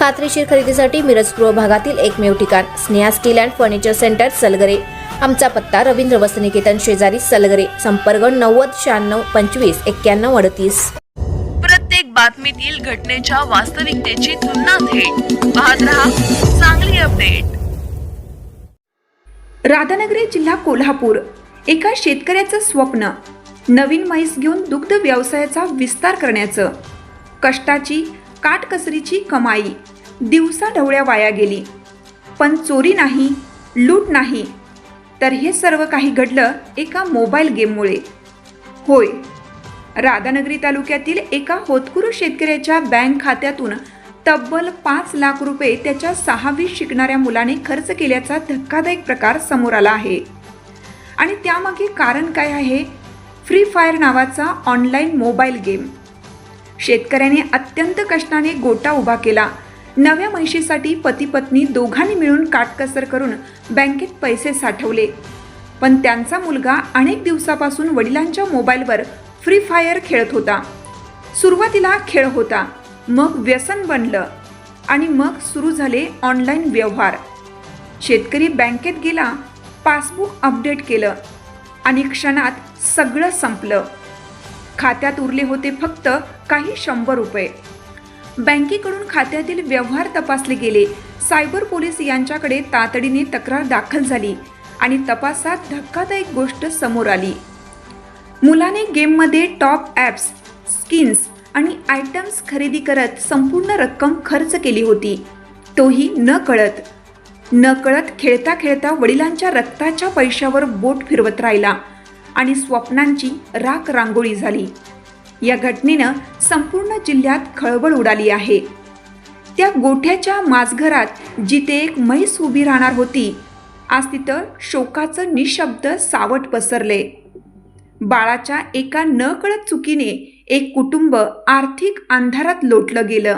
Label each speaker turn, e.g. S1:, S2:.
S1: खात्रीशीर खरेदीसाठी मिरज पूर्व भागातील एकमेव ठिकाण Sneha steel and furniture centre Salgare. आमचा पत्ता रवींद्र वसनिकेतन शेजारी सलगरे संपर्क नव्वद शहाण्णव पंचवीस एक्क्याण्णव अडतीस.
S2: प्रत्येक बातमीतील घटनेच्या वास्तविकतेची तुलना थेट. पाहत रहा चांगली अपडेट.
S3: राधानगरी जिल्हा कोल्हापूर. एका शेतकऱ्याचं स्वप्न नवीन म्हैस घेऊन दुग्ध व्यवसायाचा विस्तार करण्याचं. कष्टाची काटकसरीची कमाई. दिवसा ढवळ्या वाया गेली. पण चोरी नाही लूट नाही. तर हे सर्व काही घडलं एका मोबाईल गेममुळे. होय राधानगरी तालुक्यातील एका होतकुरू शेतकऱ्याच्या बँक खात्यातून तब्बल पाच लाख रुपये त्याच्या सहावी शिकणाऱ्या मुलाने खर्च केल्याचा धक्कादायक प्रकार समोर आला आहे. आणि त्यामागे कारण काय आहे? फ्री फायर नावाचा ऑनलाईन मोबाईल गेम. शेतकऱ्याने अत्यंत कष्टाने गोटा उभा केला. नव्या म्हैशीसाठी पती पत्नी दोघांनी मिळून काटकसर करून बँकेत पैसे साठवले. पण त्यांचा मुलगा अनेक दिवसापासून वडिलांच्या मोबाईलवर फ्री फायर खेळत होता. सुरुवातीला खेळ होता. मग व्यसन बनलं आणि मग सुरू झाले ऑनलाईन व्यवहार. शेतकरी बँकेत गेला पासबुक अपडेट केलं आणि क्षणात सगळं संपलं. खात्यात उरले होते फक्त काही शंभर रुपये. बँकेकडून खात्यातील व्यवहार तपासले गेले. सायबर पोलीस यांच्याकडे तातडीने तक्रार दाखल झाली आणि तपासात धक्कादायक गोष्ट समोर आली. मुलाने गेममध्ये टॉप ॲप्स स्किन्स आणि आयटम्स खरेदी करत संपूर्ण रक्कम खर्च केली होती. तोही न कळत. न कळत खेळता खेळता वडिलांच्या रक्ताच्या पैशावर बोट फिरवत राहिला. आणि स्वप्नांची राख रांगोळी झाली. या घटनेनं संपूर्ण जिल्ह्यात खळबळ उडाली आहे. त्या गोठ्याच्या माझघरात जिथे एक म्हैस उभी राहणार होती आज तिथं शोकाचं निशब्द सावट पसरले. बाळाच्या एका नकळत चुकीने एक कुटुंब आर्थिक अंधारात लोटलं गेलं.